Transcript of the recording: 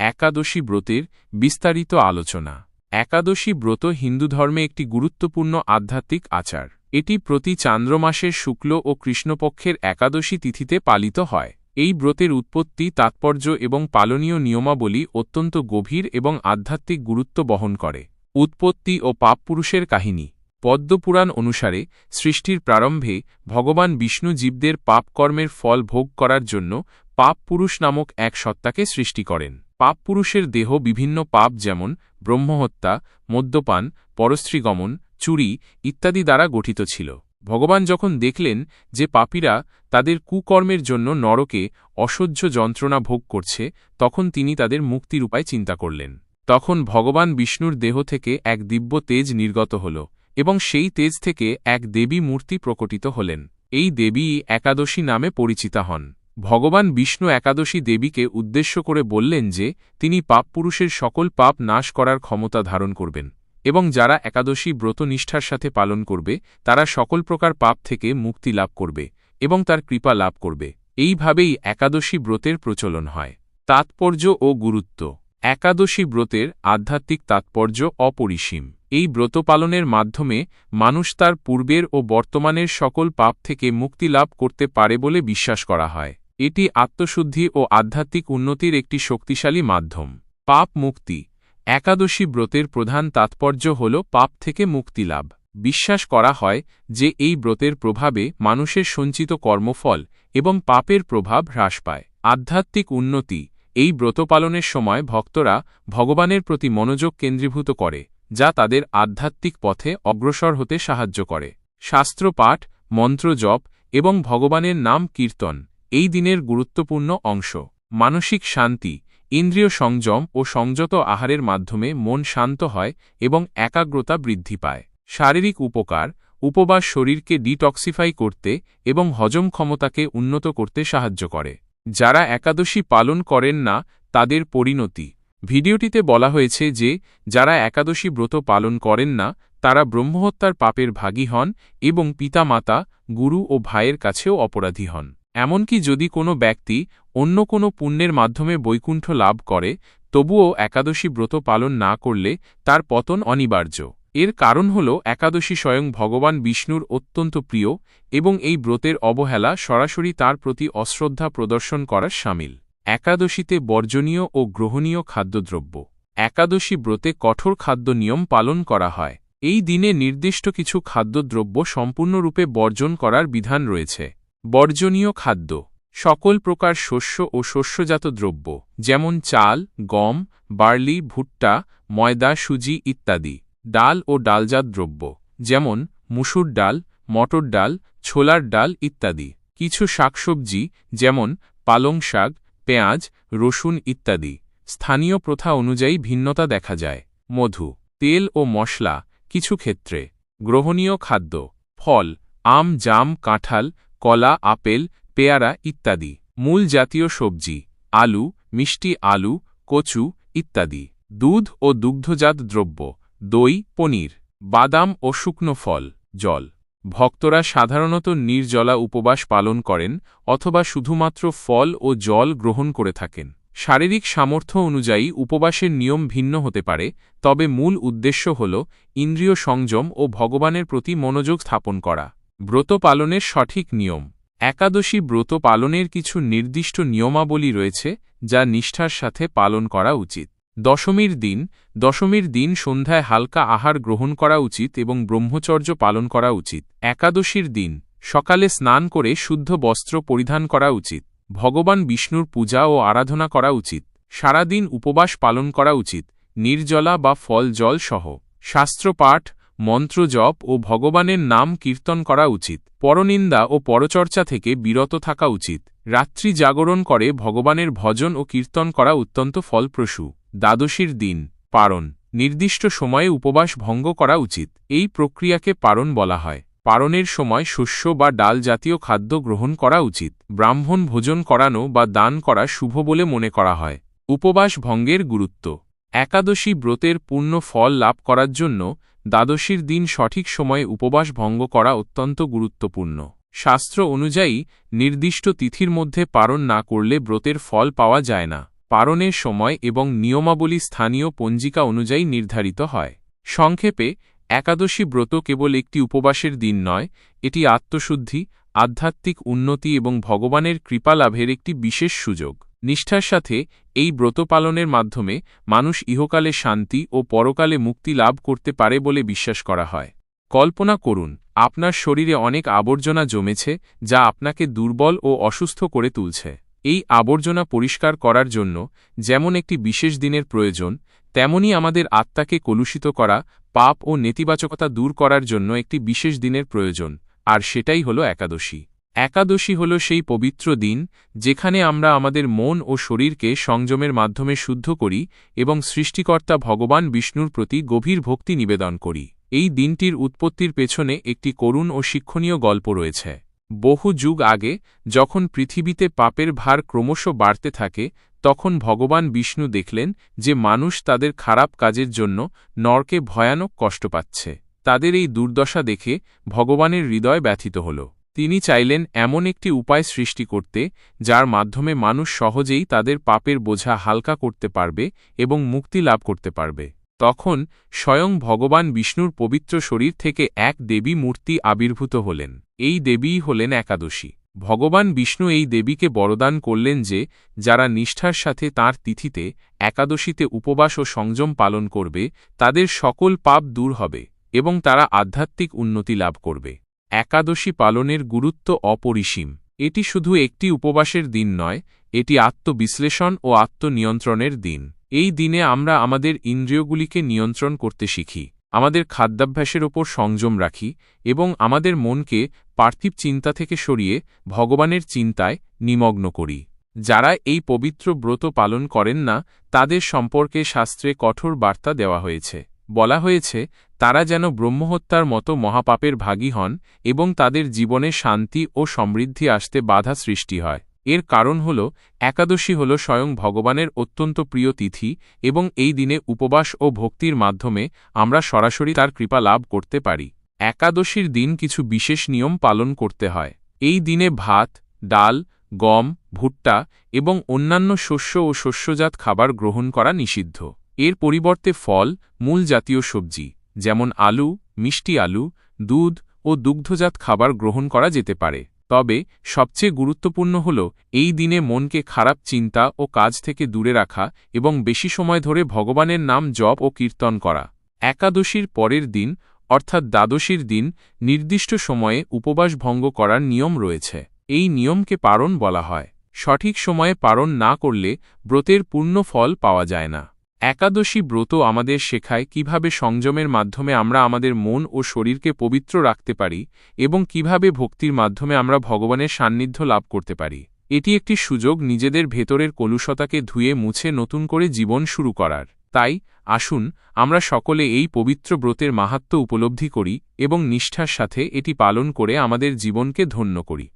একাদশী ব্রতের বিস্তারিত আলোচনা। একাদশী ব্রত হিন্দু ধর্মে একটি গুরুত্বপূর্ণ আধ্যাত্মিক আচার। এটি প্রতি চান্দ্রমাসের শুক্ল ও কৃষ্ণপক্ষের একাদশী তিথিতে পালিত হয়। এই ব্রতের উৎপত্তি, তাৎপর্য এবং পালনীয় নিয়মাবলী অত্যন্ত গভীর এবং আধ্যাত্মিক গুরুত্ব বহন করে। উৎপত্তি ও পাপপুরুষের কাহিনী। পদ্মপুরাণ অনুসারে সৃষ্টির প্রারম্ভে ভগবান বিষ্ণু জীবদের পাপকর্মের ফল ভোগ করার জন্য পাপ পুরুষ নামক এক সত্তাকে সৃষ্টি করেন। পাপ পুরুষের দেহ বিভিন্ন পাপ যেমন ব্রহ্মহত্যা, মদ্যপান পরস্ত্রীগমন চুরি ইত্যাদি দ্বারা গঠিত ছিল। ভগবান যখন দেখলেন যে পাপীরা তাদের কুকর্মের জন্য নরকে অসহ্য যন্ত্রণা ভোগ করছে, তখন তিনি তাদের মুক্তির উপায় চিন্তা করলেন। তখন ভগবান বিষ্ণুর দেহ থেকে এক দিব্য তেজ নির্গত হল এবং সেই তেজ থেকে এক দেবী মূর্তি প্রকটিত হলেন। এই দেবী একাদশী নামে পরিচিতা হন। ভগবান বিষ্ণু একাদশী দেবীকে উদ্দেশ্য করে বললেন যে, তিনি পাপ পুরুষের সকল পাপ নাশ করার ক্ষমতা ধারণ করবেন, এবং যারা একাদশী ব্রত নিষ্ঠার সাথে পালন করবে, তারা সকল প্রকার পাপ থেকে মুক্তি লাভ করবে, এবং তার কৃপা লাভ করবে। এইভাবেই একাদশী ব্রতের প্রচলন হয়। তাৎপর্য ও গুরুত্ব। একাদশী ব্রতের আধ্যাত্মিক তাৎপর্য অপরিসীম। এই ব্রত পালনের মাধ্যমে মানুষ তার পূর্বের ও বর্তমানের সকল পাপ থেকে মুক্তি লাভ করতে পারে বলে বিশ্বাস করা হয়। এটি আত্মশুদ্ধি ও আধ্যাত্মিক উন্নতির একটি শক্তিশালী মাধ্যম। পাপ মুক্তি। একাদশী ব্রতের প্রধান তাৎপর্য হল পাপ থেকে মুক্তি লাভ। বিশ্বাস করা হয় যে এই ব্রতের প্রভাবে মানুষের সঞ্চিত কর্মফল এবং পাপের প্রভাব হ্রাস পায়। আধ্যাত্মিক উন্নতি। এই ব্রত পালনের সময় ভক্তরা ভগবানের প্রতি মনোযোগ কেন্দ্রীভূত করে, যা তাদের আধ্যাত্মিক পথে অগ্রসর হতে সাহায্য করে। শাস্ত্রপাঠ, মন্ত্রজপ এবং ভগবানের নাম কীর্তন। এই দিনের গুরুত্বপূর্ণ অংশ। মানসিক শান্তি, ইন্দ্রিয় সংযম ও সংযত আহারের মাধ্যমে মন শান্ত হয় এবং একাগ্রতা বৃদ্ধি পায়। শারীরিক উপকার, উপবাস শরীরকে ডিটক্সিফাই করতে এবং হজম ক্ষমতাকে উন্নত করতে সাহায্য করে। যারা একাদশী পালন করেন না, তাদের পরিণতি। ভিডিওটিতে বলা হয়েছে যে, যারা একাদশী ব্রত পালন করেন না, তারা ব্রহ্মহত্যার পাপের ভাগী হন এবং পিতামাতা, গুরু ও ভাইয়ের কাছেও অপরাধী হন। এমনকি যদি কোনো ব্যক্তি অন্য কোনো পুণ্যের মাধ্যমে বৈকুণ্ঠ লাভ করে, তবুও একাদশী ব্রত পালন না করলে তার পতন অনিবার্য। এর কারণ হল একাদশী স্বয়ং ভগবান বিষ্ণুর অত্যন্ত প্রিয় এবং এই ব্রতের অবহেলা সরাসরি তার প্রতি অশ্রদ্ধা প্রদর্শন করার সামিল। একাদশীতে বর্জনীয় ও গ্রহণীয় খাদ্যদ্রব্য। একাদশী ব্রতে কঠোর খাদ্য নিয়ম পালন করা হয়। এই দিনে নির্দিষ্ট কিছু খাদ্যদ্রব্য সম্পূর্ণরূপে বর্জন করার বিধান রয়েছে। বর্জনীয় খাদ্য, সকল প্রকার শস্য ও শস্যজাত দ্রব্য, যেমন চাল, গম, বার্লি, ভুট্টা, ময়দা, সুজি ইত্যাদি, ডাল ও ডালজাত দ্রব্য, যেমন মুসুর ডাল, মটর ডাল, ছোলার ডাল ইত্যাদি। কিছু শাকসবজি, যেমন পালং শাক, পেঁয়াজ, রসুন ইত্যাদি। স্থানীয় প্রথা অনুযায়ী ভিন্নতা দেখা যায়। মধু, তেল ও মশলা, কিছু ক্ষেত্রে। গ্রহণীয় খাদ্য, ফল, আম, জাম, কাঁঠাল কলা, আপেল, পেয়ারা ইত্যাদি, মূল জাতীয় সবজি, আলু, মিষ্টি আলু, কচু ইত্যাদি, দুধ ও দুগ্ধজাত দ্রব্য, দই, পনির, বাদাম ও শুকনো ফল, জল। ভক্তরা সাধারণত নির্জলা উপবাস পালন করেন অথবা শুধুমাত্র ফল ও জল গ্রহণ করে থাকেন। শারীরিক সামর্থ্য অনুযায়ী উপবাসের নিয়ম ভিন্ন হতে পারে, তবে মূল উদ্দেশ্য হল ইন্দ্রিয় সংযম ও ভগবানের প্রতি মনোযোগ স্থাপন করা। ব্রত পালনের সঠিক নিয়ম। একাদশী ব্রত পালনের কিছু নির্দিষ্ট নিয়মাবলী রয়েছে, যা নিষ্ঠার সাথে পালন করা উচিত। দশমীর দিন দশমীর দিন সন্ধ্যায় হালকা আহার গ্রহণ করা উচিত এবং ব্রহ্মচর্য পালন করা উচিত। একাদশীর দিন, সকালে স্নান করে শুদ্ধ বস্ত্র পরিধান করা উচিত। ভগবান বিষ্ণুর পূজা ও আরাধনা করা উচিত। সারাদিন উপবাস পালন করা উচিত। নির্জলা বা ফল জল সহ। শাস্ত্রপাঠ মন্ত্রজপ ও ভগবানের নাম কীর্তন করা উচিত, পরনিন্দা ও পরচর্চা থেকে বিরত থাকা উচিত, রাত্রি জাগরণ করে ভগবানের ভজন ও কীর্তন করা অত্যন্ত ফলপ্রসূ, দ্বাদশীর দিন, পারণ, নির্দিষ্ট সময়ে উপবাস ভঙ্গ করা উচিত, এই প্রক্রিয়াকে পারণ বলা হয়, পারণের সময় শস্য বা ডাল জাতীয় খাদ্য গ্রহণ করা উচিত, ব্রাহ্মণ ভোজন করানো বা দান করা শুভ বলে মনে করা হয়, উপবাস ভঙ্গের গুরুত্ব, একাদশী ব্রতের পূর্ণ ফল লাভ করার জন্য দ্বাদশীর দিন সঠিক সময়ে উপবাস ভঙ্গ করা অত্যন্ত গুরুত্বপূর্ণ। শাস্ত্র অনুযায়ী, নির্দিষ্ট তিথির মধ্যে পারণ না করলে ব্রতের ফল পাওয়া যায় না। পারণের সময় এবং নিয়মাবলী স্থানীয় পঞ্জিকা অনুযায়ী নির্ধারিত হয়। সংক্ষেপে, একাদশী ব্রত কেবল একটি উপবাসের দিন নয়, এটি আত্মশুদ্ধি, আধ্যাত্মিক উন্নতি এবং ভগবানের কৃপা লাভের একটি বিশেষ সুযোগ। নিষ্ঠার সাথে এই ব্রত পালনের মাধ্যমে মানুষ ইহকালে শান্তি ও পরকালে মুক্তি লাভ করতে পারে বলে বিশ্বাস করা হয়। কল্পনা করুন, আপনার শরীরে অনেক আবর্জনা জমেছে যা আপনাকে দুর্বল ও অসুস্থ করে তুলছে। এই আবর্জনা পরিষ্কার করার জন্য যেমন একটি বিশেষ দিনের প্রয়োজন, তেমনি আমাদের আত্মাকে কলুষিত করা, পাপ ও নেতিবাচকতা দূর করার জন্য একটি বিশেষ দিনের প্রয়োজন, আর সেটাই হল একাদশী। একাদশী হল সেই পবিত্র দিন, যেখানে আমরা আমাদের মন ও শরীরকে সংযমের মাধ্যমে শুদ্ধ করি এবং সৃষ্টিকর্তা ভগবান বিষ্ণুর প্রতি গভীর ভক্তি নিবেদন করি। এই দিনটির উৎপত্তির পেছনে একটি করুণ ও শিক্ষণীয় গল্প রয়েছে। বহু যুগ আগে, যখন পৃথিবীতে পাপের ভার ক্রমশ বাড়তে থাকে, তখন ভগবান বিষ্ণু দেখলেন যে মানুষ তাদের খারাপ কাজের জন্য নরকে ভয়ানক কষ্ট পাচ্ছে। তাদের এই দুর্দশা দেখে ভগবানের হৃদয় ব্যথিত হল। তিনি চাইলেন এমন একটি উপায় সৃষ্টি করতে, যার মাধ্যমে মানুষ সহজেই তাদের পাপের বোঝা হালকা করতে পারবে এবং মুক্তি লাভ করতে পারবে। তখন স্বয়ং ভগবান বিষ্ণুর পবিত্র শরীর থেকে এক দেবী মূর্তি আবির্ভূত হলেন। এই দেবীই হলেন একাদশী। ভগবান বিষ্ণু এই দেবীকে বরদান করলেন যে, যারা নিষ্ঠার সাথে তার তিথিতে, একাদশীতে উপবাস ও সংযম পালন করবে, তাদের সকল পাপ দূর হবে এবং তারা আধ্যাত্মিক উন্নতি লাভ করবে। একাদশী পালনের গুরুত্ব অপরিসীম। এটি শুধু একটি উপবাসের দিন নয়, এটি আত্মবিশ্লেষণ ও আত্মনিয়ন্ত্রণের দিন। এই দিনে আমরা আমাদের ইন্দ্রিয়গুলিকে নিয়ন্ত্রণ করতে শিখি, আমাদের খাদ্যাভ্যাসের ওপর সংযম রাখি এবং আমাদের মনকে পার্থিব চিন্তা থেকে সরিয়ে ভগবানের চিন্তায় নিমগ্ন করি। যারা এই পবিত্র ব্রত পালন করেন না, তাদের সম্পর্কে শাস্ত্রে কঠোর বার্তা দেওয়া হয়েছে। বলা হয়েছে, তারা যেন ব্রহ্মহত্যার মতো মহাপাপের ভাগী হন এবং তাদের জীবনে শান্তি ও সমৃদ্ধি আসতে বাধা সৃষ্টি হয়। এর কারণ হল, একাদশী হল স্বয়ং ভগবানের অত্যন্ত প্রিয় তিথি এবং এই দিনে উপবাস ও ভক্তির মাধ্যমে আমরা সরাসরি তার কৃপা লাভ করতে পারি। একাদশীর দিন কিছু বিশেষ নিয়ম পালন করতে হয়। এই দিনে ভাত, ডাল, গম, ভুট্টা এবং অন্যান্য শস্য ও শস্যজাত খাবার গ্রহণ করা নিষিদ্ধ। এর পরিবর্তে ফল, মূল জাতীয় সবজি, যেমন আলু, মিষ্টি আলু, দুধ ও দুগ্ধজাত খাবার গ্রহণ করা যেতে পারে। তবে, সবচেয়ে গুরুত্বপূর্ণ হল, এই দিনে মনকে খারাপ চিন্তা ও কাজ থেকে দূরে রাখা এবং বেশি সময় ধরে ভগবানের নাম জপ ও কীর্তন করা। একাদশীর পরের দিন, অর্থাৎ দ্বাদশীর দিন, নির্দিষ্ট সময়ে উপবাস ভঙ্গ করার নিয়ম রয়েছে। এই নিয়মকে পারণ বলা হয়। সঠিক সময়ে পারণ না করলে ব্রতের পূর্ণ ফল পাওয়া যায় না। একাদশী ব্রত আমাদের শেখায় কীভাবে সংযমের মাধ্যমে আমরা আমাদের মন ও শরীরকে পবিত্র রাখতে পারি এবং কীভাবে ভক্তির মাধ্যমে আমরা ভগবানের সান্নিধ্য লাভ করতে পারি। এটি একটি সুযোগ নিজেদের ভেতরের কলুষতাকে ধুয়ে মুছে নতুন করে জীবন শুরু করার। তাই, আসুন, আমরা সকলে এই পবিত্র ব্রতের মাহাত্ম উপলব্ধি করি এবং নিষ্ঠার সাথে এটি পালন করে আমাদের জীবনকে ধন্য করি।